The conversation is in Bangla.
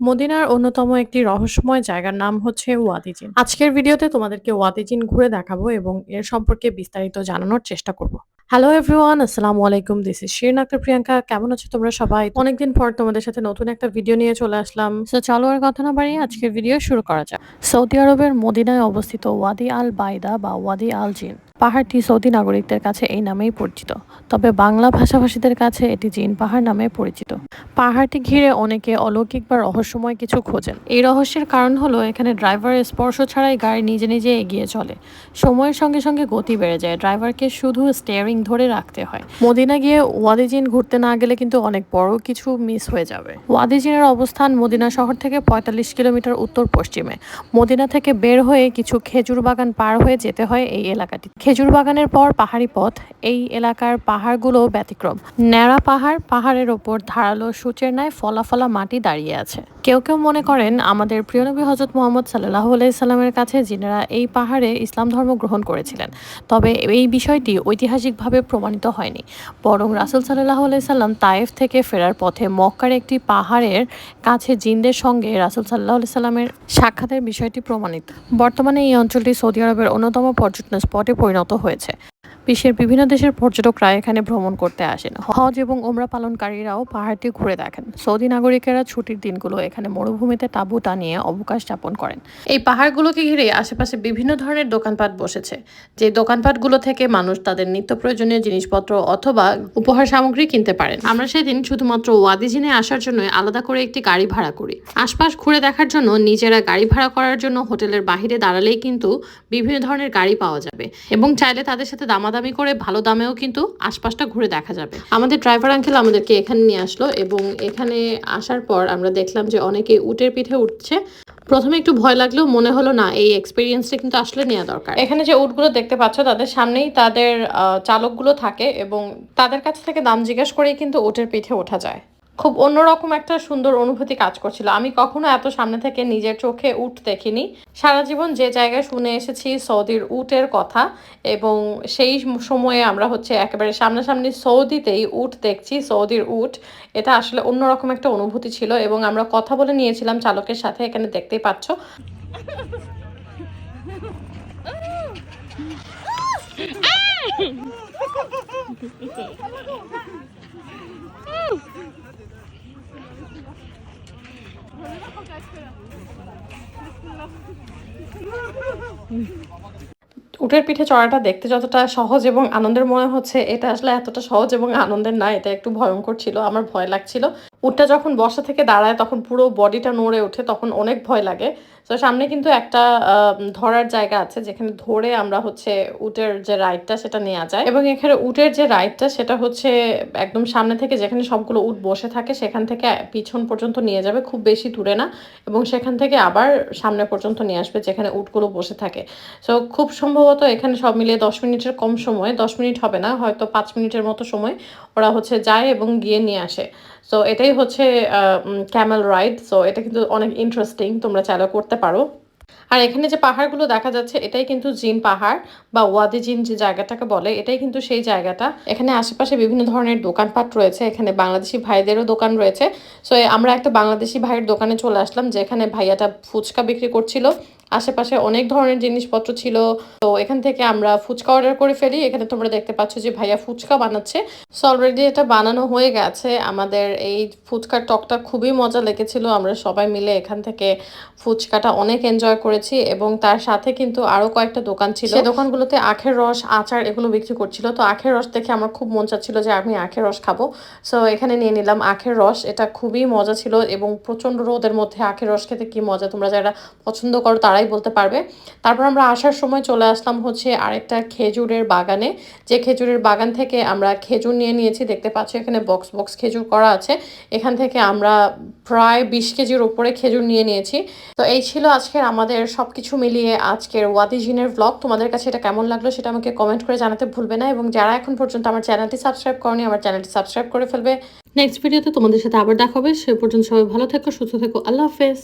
মদিনার অন্যতম একটি রহস্যময় জায়গার নাম হচ্ছে ওয়াদিজিন আজকের ভিডিওতে তোমাদেরকে ওয়াদিজিন ঘুরে দেখাবো এবং এর সম্পর্কে বিস্তারিত জানানোর চেষ্টা করব। হ্যালো এভরিওয়ান আসসালামু আলাইকুম দিস ইজ শিরিন আক্তার প্রিয়াঙ্কা কেমন আছো তোমরা সবাই? অনেকদিন পর তোমাদের সাথে নতুন একটা ভিডিও নিয়ে চলে আসলাম। সো চলো আর কথা না বাড়িয়ে আজকের ভিডিও শুরু করা যাক। সৌদি আরবের মদিনায় অবস্থিত ওয়াদি আল বাইদা বা ওয়াদি আল জিন পাহাড়টি সৌদি নাগরিকদের কাছে এই নামেই পরিচিত, তবে বাংলা ভাষাভাষীদের কাছে এটি জিন পাহাড় নামে পরিচিত। পাহাড়টি ঘিরে অনেকে অলৌকিক বা রহস্যময় কিছু খোঁজেন। এই রহস্যের কারণ হলো, এখানে ড্রাইভারের স্পর্শ ছাড়াই গাড়ি নিজে নিজে এগিয়ে চলে। সময়ের সঙ্গে সঙ্গে গতি বেড়ে যায়, ড্রাইভারকে শুধু স্টিয়ারিং ধরে রাখতে হয়। মদিনা গিয়ে ওয়াদিজিন ঘুরতে না গেলে কিন্তু অনেক বড় কিছু মিস হয়ে যাবে। ওয়াদিজিনের অবস্থান মদিনা শহর থেকে পঁয়তাল্লিশ কিলোমিটার উত্তর পশ্চিমে মদিনা থেকে বের হয়ে কিছু খেজুর বাগান পার হয়ে যেতে হয় এই এলাকাটি। খেজুর বাগানের পর পাহাড়ি পথ, এই এলাকার পাহাড়গুলো ব্যতিক্রম। ন্যাড়া পাহাড়, পাহাড়ের ওপর ধারালো সূচের ন্যায় ফলা ফলা মাটি দাঁড়িয়ে আছে। কেউ কেউ মনে করেন, আমাদের প্রিয়নবী হজরত মোহাম্মদ সাল্লাহ সাল্লামের কাছে যিনারা এই পাহাড়ে ইসলাম ধর্ম গ্রহণ করেছিলেন। তবে এই বিষয়টি ঐতিহাসিকভাবে প্রমাণিত হয়নি। বরং রাসুল সাল্লাহ সাল্লাম তায়েফ থেকে ফেরার পথে মক্কার একটি পাহাড়ের কাছে জিনদের সঙ্গে রাসুল সাল্লাহ সাল্লামের সাক্ষাতের বিষয়টি প্রমাণিত। বর্তমানে এই অঞ্চলটি সৌদি আরবের অন্যতম পর্যটন স্পটে পরিণত হয়েছে। বিশ্বের বিভিন্ন দেশের পর্যটকরা এখানে ভ্রমণ করতে আসেন। হজ এবং ওমরা পালনকারীরাও পাহাড়টি ঘুরে দেখেন। সৌদি নাগরিকেরা ছুটির দিনগুলো এখানে মরুভূমিতে তাঁবু টানিয়ে অবকাশ যাপন করেন। এই পাহাড়গুলোকে ঘিরে আশেপাশে বিভিন্ন ধরনের দোকানপাট বসেছে। যে দোকানপাটগুলো থেকে মানুষ তাদের নিত্য প্রয়োজনীয় জিনিসপত্র অথবা উপহার সামগ্রী কিনতে পারেন। আমরা সেদিন শুধুমাত্র ওয়াদিজিনে আসার জন্য আলাদা করে একটি গাড়ি ভাড়া করি। আশপাশ ঘুরে দেখার জন্য নিজেরা গাড়ি ভাড়া করার জন্য হোটেলের বাহিরে দাঁড়ালেই কিন্তু বিভিন্ন ধরনের গাড়ি পাওয়া যাবে। এবং চাইলে তাদের সাথে দামাদামি করে ভালো দামেও কিন্তু আশপাশটা ঘুরে দেখা যাবে। আমাদের ড্রাইভার আঙ্কেল আমাদেরকে এখানে নিয়ে আসলো এবং এখানে আসার পর আমরা দেখলাম যে অনেকে উটের পিঠে উঠছে। প্রথমে একটু ভয় লাগলেও মনে হলো, না, এই এক্সপিরিয়েন্সটা কিন্তু আসলে নেওয়া দরকার। এখানে যে উটগুলো দেখতে পাচ্ছ, তাদের সামনেই তাদের চালকগুলো থাকে এবং তাদের কাছ থেকে দাম জিজ্ঞেস করেই কিন্তু উটের পিঠে ওঠা যায়। খুব অন্যরকম একটা সুন্দর অনুভূতি কাজ করছিল। আমি কখনো এত সামনে থেকে নিজের চোখে উট দেখিনি। সারা জীবন যে জায়গায় শুনে এসেছি সৌদির উটের কথা এবং সেই সময়ে আমরা হচ্ছে একেবারে সামনাসামনি সৌদিতেই উট দেখছি সৌদির উট। এটা আসলে অন্যরকম একটা অনুভূতি ছিল এবং আমরা কথা বলে নিয়েছিলাম চালকের সাথে এখানে দেখতেই পাচ্ছ। উটের পিঠে চড়াটা দেখতে যতটা সহজ এবং আনন্দের মনে হচ্ছে, এটা আসলে এতটা সহজ এবং আনন্দের না, এটা একটু ভয়ঙ্কর ছিল, আমার ভয় লাগছিল। উটটা যখন বসা থেকে দাঁড়ায়, তখন পুরো বডিটা নড়ে ওঠে, তখন অনেক ভয় লাগে। তো সামনে কিন্তু একটা ধরার জায়গা আছে, যেখানে ধরে আমরা হচ্ছে উটের যে রাইডটা সেটা নেওয়া যায়। এবং এখানে উটের যে রাইডটা সেটা হচ্ছে একদম সামনে থেকে যেখানে সবগুলো উট বসে থাকে, সেখান থেকে পিছন পর্যন্ত নিয়ে যাবে, খুব বেশি দূরে না। এবং সেখান থেকে আবার সামনে পর্যন্ত নিয়ে আসবে, যেখানে উটগুলো বসে থাকে। সো খুব সম্ভবত এখানে সব মিলিয়ে দশ মিনিটের কম সময়, দশ মিনিট হবে না, হয়তো পাঁচ মিনিটের মতো সময়। ওরা হচ্ছে যায় এবং গিয়ে নিয়ে আসে। সো এটাই হচ্ছে ক্যামেল রাইড সো এটা কিন্তু অনেক ইন্টারেস্টিং তোমরা চাইলে করতে পারো। আর এখানে যে পাহাড়গুলো দেখা যাচ্ছে, এটাই কিন্তু জিন পাহাড় বা ওয়াদি জিন যে জায়গাটাকে বলে, এটাই কিন্তু সেই জায়গাটা। এখানে আশেপাশে বিভিন্ন ধরনের দোকানপাট রয়েছে, এখানে বাংলাদেশি ভাইদেরও দোকান রয়েছে। সো আমরা একটা বাংলাদেশি ভাইয়ের দোকানে চলে আসলাম, যেখানে ভাইয়াটা ফুচকা বিক্রি করছিল। আশেপাশে অনেক ধরনের জিনিসপত্র ছিল। তো এখান থেকে আমরা ফুচকা অর্ডার করে ফেলি। এখানে তোমরা দেখতে পাচ্ছ যে ভাইয়া ফুচকা বানাচ্ছে। সো অলরেডি এটা বানানো হয়ে গেছে। আমাদের এই ফুচকার টকটা খুবই মজা লেগেছিল। আমরা সবাই মিলে এখান থেকে ফুচকাটা অনেক এনজয় করেছি এবং তার সাথে কিন্তু আরও কয়েকটা দোকান ছিল। দোকানগুলোতে আখের রস, আচার এগুলো বিক্রি করছিল। তো আখের রস দেখে আমার খুব মন চাচ্ছিল যে আমি আখের রস খাব। সো এখানে নিয়ে নিলাম আখের রস। এটা খুবই মজা ছিল এবং প্রচণ্ড রোদের মধ্যে আখের রস খেতে কি মজা। তোমরা যারা পছন্দ করো তারাই বলতে পারবে। তারপর আমরা আসার সময় চলে আসলাম হচ্ছে আরেকটা খেজুরের বাগানে। যে খেজুরের বাগান থেকে আমরা খেজুর নিয়ে নিয়েছি, দেখতে পাচ্ছ এখানে বক্স বক্স খেজুর করা আছে। এখান থেকে আমরা প্রায় বিশ কেজির উপরে খেজুর নিয়ে নিয়েছি। তো এই ছিল আজকের আমাদের সব কিছু মিলিয়ে আজকের ওয়াদিজিনের ব্লগ তোমাদের কাছে এটা কেমন লাগল সেটা আমাকে কমেন্ট করে জানাতে ভুলবে না এবং যারা এখন পর্যন্ত আমার চ্যানেলটি সাবস্ক্রাইব করনি, আমার চ্যানেলটি সাবস্ক্রাইব করে ফেলবে। নেক্সট ভিডিওতে তোমাদের সাথে আবার দেখা হবে। সে পর্যন্ত সবাই ভালো থেকো, সুস্থ থেকো। আল্লাহ হাফেজ।